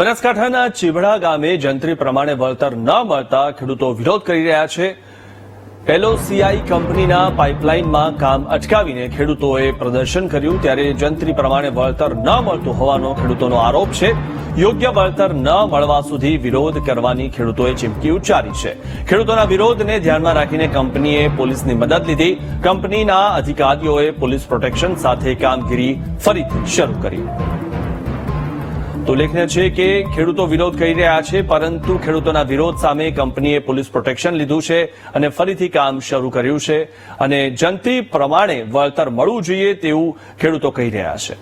બનાસકાંઠાના ચીભડા ગામે જંત્રી પ્રમાણે વળતર ન મળતા ખેડૂતો વિરોધ કરી રહ્યા છે. એલઓસીઆઈ કંપનીના પાઇપલાઇનમાં કામ અટકાવીને ખેડૂતોએ પ્રદર્શન કર્યું, ત્યારે જંત્રી પ્રમાણે વળતર ન મળતું હોવાનો ખેડૂતોનો આરોપ છે. યોગ્ય વળતર ન મળવા સુધી વિરોધ કરવાની ખેડૂતોએ ચીમકી ઉચ્ચારી છે. ખેડૂતોના વિરોધને ધ્યાનમાં રાખીને કંપનીએ પોલીસની મદદ લીધી. કંપનીના અધિકારીઓએ પોલીસ પ્રોટેક્શન સાથે કામગીરી ફરીથી શરૂ કરી. ઉલ્લેખનીય છે કે ખેડૂતો વિરોધ કરી રહ્યા છે, પરંતુ ખેડૂતોના વિરોધ સામે કંપનીએ પોલીસ પ્રોટેક્શન લીધું છે અને ફરીથી કામ શરૂ કર્યું છે અને જંતી પ્રમાણે વળતર મળવું જોઈએ તેવું ખેડૂતો કહી રહ્યા છે.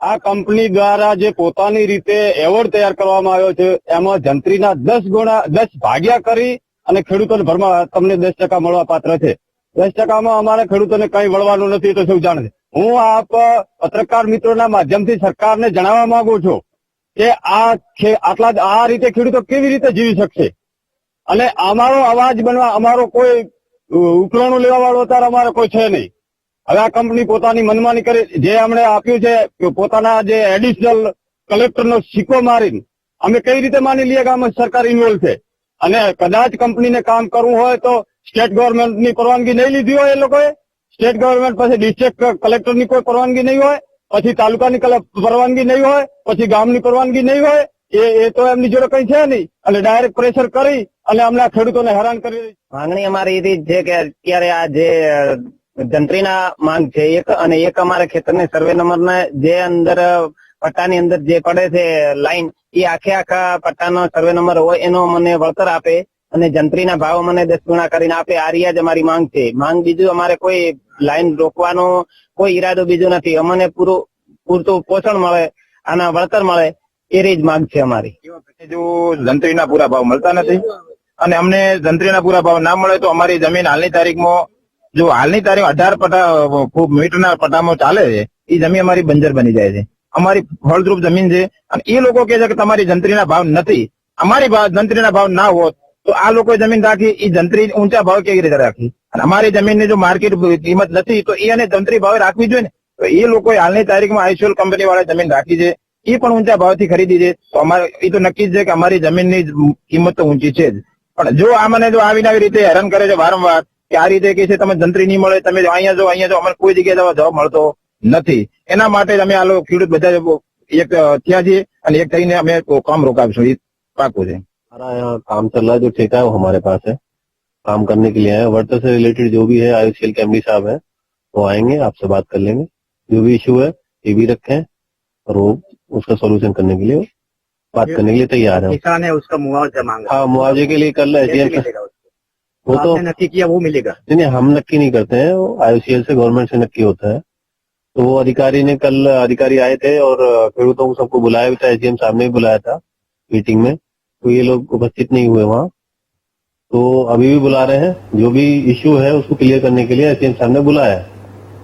આ કંપની દ્વારા જે પોતાની રીતે એવોર્ડ તૈયાર કરવામાં આવ્યો છે, એમાં જંત્રીના દસ ગુણા, દસ ભાગ્યા કરી અને ખેડૂતોને ભરમાં તમને દસ ટકા મળવા પાત્ર છે. દસ ટકામાં અમારે ખેડૂતોને કઈ વળવાનું નથી તો સૌ જાણે છે. હું આપ પત્રકાર મિત્રોના માધ્યમથી સરકારને જણાવવા માંગુ છું કે આ આટલા, આ રીતે ખેડૂતો કેવી રીતે જીવી શકશે? અને અમારો અવાજ બનવા, અમારો કોઈ ઉકલણું લેવા વાળો અત્યારે અમારે કોઈ છે નહીં. હવે આ કંપની પોતાની મનમાની કરી, જે અમને આપ્યું છે પોતાના જે એડિશનલ કલેક્ટરનો સિક્કો મારીને, અમે કઈ રીતે માની લઈએ કે અમે સરકાર ઇન્વોલ્વ છે? અને કદાચ કંપનીને કામ કરવું હોય તો સ્ટેટ ગવર્મેન્ટની પરવાનગી નહીં લીધી હોય એ લોકોએ? સ્ટેટ ગવર્મેન્ટ પાસે ડિસ્ટ્રિક્ટ કલેક્ટરની કોઈ પરવાનગી નહીં હોય, પછી તાલુકાની પરવાનગી નહીં હોય, પછી ગામની પરવાનગી નહીં હોય, એ એ તો એમની જોડે કઈ છે નહીં. અને ડાયરેક્ટ પ્રેશર કરી અને અમને ખેડૂતોને હેરાન કરી માંગણી અમારી એવી છે કે અત્યારે આ જે જંત્રીના માંગ છે, એક અને એક અમારા ખેતરની સર્વે નંબરના જે અંદર પટ્ટાની અંદર જે પડે છે લાઈન એ આખે આખા પટ્ટાનો સર્વે નંબર હોય એનો મને વળતર આપે. અને જંત્રીના ભાવ મને દસ ગુણા કરીને આપે, આ રહ્યા જ અમારી માંગ છે. માંગ બીજું અમારે કોઈ લાઈન રોકવાનો કોઈ ઈરાદો બીજો નથી. અમને પૂરું, પૂરતું પોષણ મળે, આના વળતર મળે, એ રીત માંગ છે અમારી. જો જંત્રીના પૂરા ભાવ મળતા નથી અને અમને જંત્રીના પૂરા ભાવ ના મળે તો અમારી જમીન હાલની તારીખમાં, જો હાલની તારીખ અઢાર પટા, ખૂબ મીટરના પટામાં ચાલે છે એ જમીન અમારી બંજર બની જાય છે. અમારી ફળદ્રુપ જમીન છે. અને એ લોકો કે છે કે તમારી જંત્રીના ભાવ નથી. અમારી જંત્રીના ભાવ ના હોત તો આ લોકોએ જમીન રાખી એ જંત્રી ઊંચા ભાવ કેવી રીતે રાખી અને અમારી જમીનની જો માર્કેટ કિંમત નથી, તો એ અને જંત્રી ભાવે રાખવી જોઈએ ને? તો એ લોકોએ હાલની તારીખમાં આઈસોલ કંપની વાળા જમીન રાખી છે. એ પણ ઊંચા ભાવથી ખરીદી છે. તો અમારે એ તો નક્કી છે કે અમારી જમીનની કિંમત તો ઊંચી છે જ. પણ જો આ મને જો આવીને આવી રીતે હેરાન કરે છે વારંવાર, કે આ રીતે કે છે તમે જંત્રી નહીં મળે, તમે અહીંયા જો અહીંયા જો અમને કોઈ જગ્યાએ જવા જવાબ મળતો નથી. એના માટે અમે આ લોકો ખેડૂત બધા એક થયા છીએ અને એક થઈને અમે કામ રોકાવીશું. એ પાકું છે. हमारा यहाँ काम चल रहा है जो ठेका है वो हमारे पास है। काम करने के लिए आए वर्टर से रिलेटेड जो भी है आयुषील के एमडी साहब है वो आएँगे आपसे बात कर लेंगे। जो भी इश्यू है ये भी रखे और वो उसका सोल्यूशन करने के लिए बात करने के लिए तैयार है। किसान है उसका मुआवजा मांगा। हाँ मुआवजे के लिए कर ले वो तो नक्की किया वो मिलेगा। नहीं हम नक्की नहीं करते हैं। वो आईसीएल से गवर्नमेंट से नक्की होता है। तो वो अधिकारी ने कल अधिकारी आए थे और फिर तो सबको बुलाया भी था एसडीएम साहब ने भी बुलाया था मीटिंग में। तो ये लोग उपस्थित नहीं हुए वहाँ। तो अभी भी बुला रहे हैं। जो भी इश्यू है, उसको क्लियर करने के लिए एस साहब ने बुलाया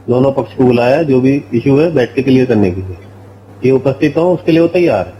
दोनों पक्ष को बुलाया जो भी इश्यू है, बैठ के क्लियर करने के लिए। ये उपस्थित हो, उसके लिए वो तैयार है।